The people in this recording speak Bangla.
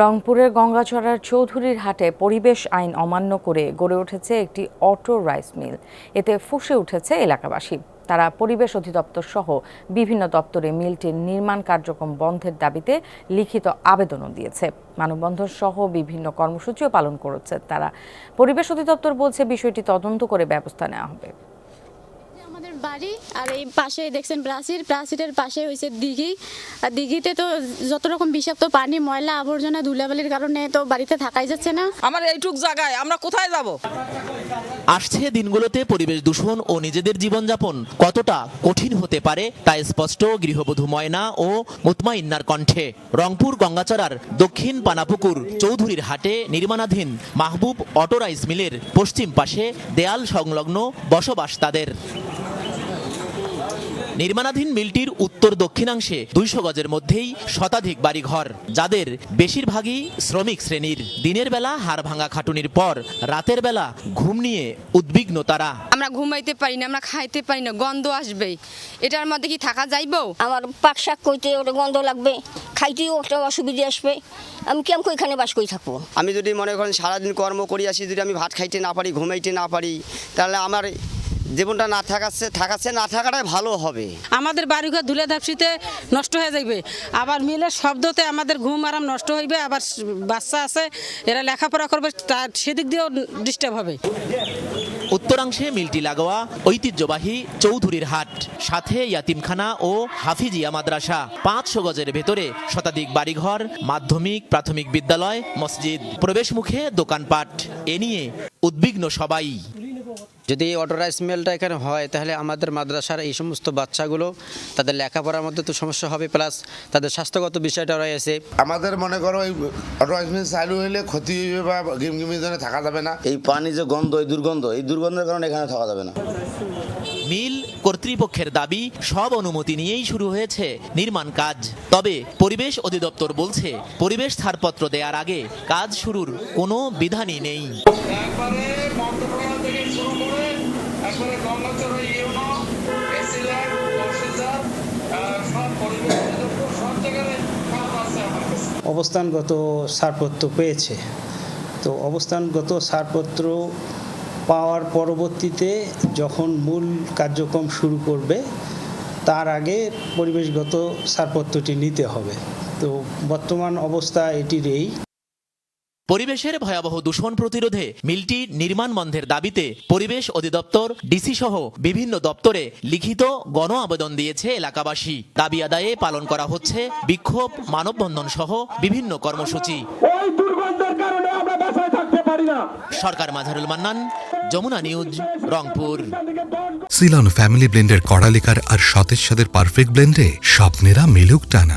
রংপুরের গঙ্গাচড়ার চৌধুরীর হাটে পরিবেশ আইন অমান্য করে গড়ে উঠেছে একটি অটো রাইস মিল। এতে ফুঁসে উঠেছে এলাকাবাসী। তারা পরিবেশ অধিদপ্তর সহ বিভিন্ন দপ্তরে মিলটির নির্মাণ কার্যক্রম বন্ধের দাবিতে লিখিত আবেদনও দিয়েছে। মানববন্ধন সহ বিভিন্ন কর্মসূচিও পালন করেছে তারা। পরিবেশ অধিদপ্তর বলছে, বিষয়টি তদন্ত করে ব্যবস্থা নেওয়া হবে। বাড়ি আর এই পাশে দেখছেন প্রাচীর প্রাচীরের পাশে হয়েছে দিঘি। আর দিঘিতে তো যত রকম বিষাক্ত পানি ময়লা আবর্জনা ধুলাবালির কারণে তো বাড়িতে থাকাই যাচ্ছে না। আমার এইটুক জায়গায় আমরা কোথায় যাব? আসছে দিনগুলোতে পরিবেশ দূষণ ও নিজেদের জীবনযাপন কতটা কঠিন হতে পারে তা স্পষ্ট গৃহবধূ ময়না ও মুতমাইন্নার কণ্ঠে। রংপুর গঙ্গাচড়ার দক্ষিণ পানাপুকুর চৌধুরীর হাটে নির্মাণাধীন মাহবুব অটো রাইস মিলের পশ্চিম পাশে দেয়াল সংলগ্ন বসবাস তাদের নির্মাণাধীন মিলটির উত্তর দক্ষিণাংশে দুইশো গজের মধ্যেই শতাধিক বাড়িঘর যাদের বেশিরভাগই শ্রমিক শ্রেণির। দিনের বেলা হাড় ভাঙা খাটুনির পর রাতের বেলা ঘুম নিয়ে উদ্বিগ্ন তারা। আমরা ঘুমাইতে পারি না আমরা খাইতে পারি না গন্ধ আসবে এটার মধ্যে কি থাকা যাইব? আমার পাক শাক করতে ওটা গন্ধ লাগবে খাইতেও একটা অসুবিধা আসবে। আমি কেমন এখানে বাস করে থাকব? আমি যদি মনে করেন সারাদিন কর্ম করি আসি যদি আমি ভাত খাইতে না পারি ঘুমাইতে না পারি তাহলে আমার জীবনটা না থাকাচ্ছে থাকাচ্ছে না থাকাটাই ভালো হবে। আমাদের বাড়িঘর ধুলে ধাপসিতে নষ্ট হয়ে যাইবে। আবার মিলের শব্দতে আমাদের ঘুম আরাম নষ্ট হইবে আবার বাচ্চা আছে এরা লেখাপড়া করবে তার সেদিক দিয়েও ডিস্টার্ব হবে। উত্তরাংশে মিলটি লাগোয়া ঐতিহ্যবাহী চৌধুরীর হাট সাথে ইয়াতিমখানা ও হাফিজিয়া মাদ্রাসা। পাঁচশো গজের ভেতরে শতাধিক বাড়িঘর মাধ্যমিক প্রাথমিক বিদ্যালয় মসজিদ প্রবেশ মুখে দোকানপাট এ নিয়ে উদ্বিগ্ন সবাই। যদি এই অটোরা স্মেলটা এখানে হয় তাহলে আমাদের মাদ্রাসার এই সমস্ত বাচ্চাগুলো তাদের লেখাপড়ার মধ্যে তো সমস্যা হবে প্লাস তাদের স্বাস্থ্যগত বিষয়টা রয়েছে। আমাদের মনে করো এই অটোরাইজমেন্ট চালু হলে ক্ষতি হইবে বা গিমগিমি থাকা যাবে না। এই পানি যে গন্ধ এই দুর্গন্ধ এই দুর্গন্ধের কারণে এখানে থাকা যাবে না। মিল কর্তৃপক্ষের দাবি সব অনুমতি নিয়েই শুরু হয়েছে নির্মাণ কাজ। তবে পরিবেশ অধিদপ্তর বলছে পরিবেশ ছাড়পত্র দেওয়ার আগে কাজ শুরুর কোনো বিধানই নেই। অবস্থানগত ছাড়পত্র পেয়েছে। তো অবস্থানগত ছাড়পত্র পাওয়ার পরবর্তীতে যখন মূল কার্যক্রম শুরু করবে, তার আগে পরিবেশগত ছাড়পত্রটি নিতে হবে। তো বর্তমান অবস্থা এটির এই। পরিবেশের ভয়াবহ দূষণ প্রতিরোধে মিলটি নির্মাণ বন্ধের দাবিতে পরিবেশ অধিদপ্তর, ডিসি সহ বিভিন্ন দপ্তরে লিখিত গণ আবেদন দিয়েছে এলাকাবাসী। দাবি আদায়ে পালন করা হচ্ছে বিক্ষোভ, মানববন্ধন সহ বিভিন্ন কর্মসূচি। সরকার Majharul Mannan Jamuna news Rangpur. Ceylon family ব্লেন্ডের কড়ালিকার আর সতেজ সাদের পারফেক্ট ব্লেন্ডে স্বপ্নেরা মেলুক টানা।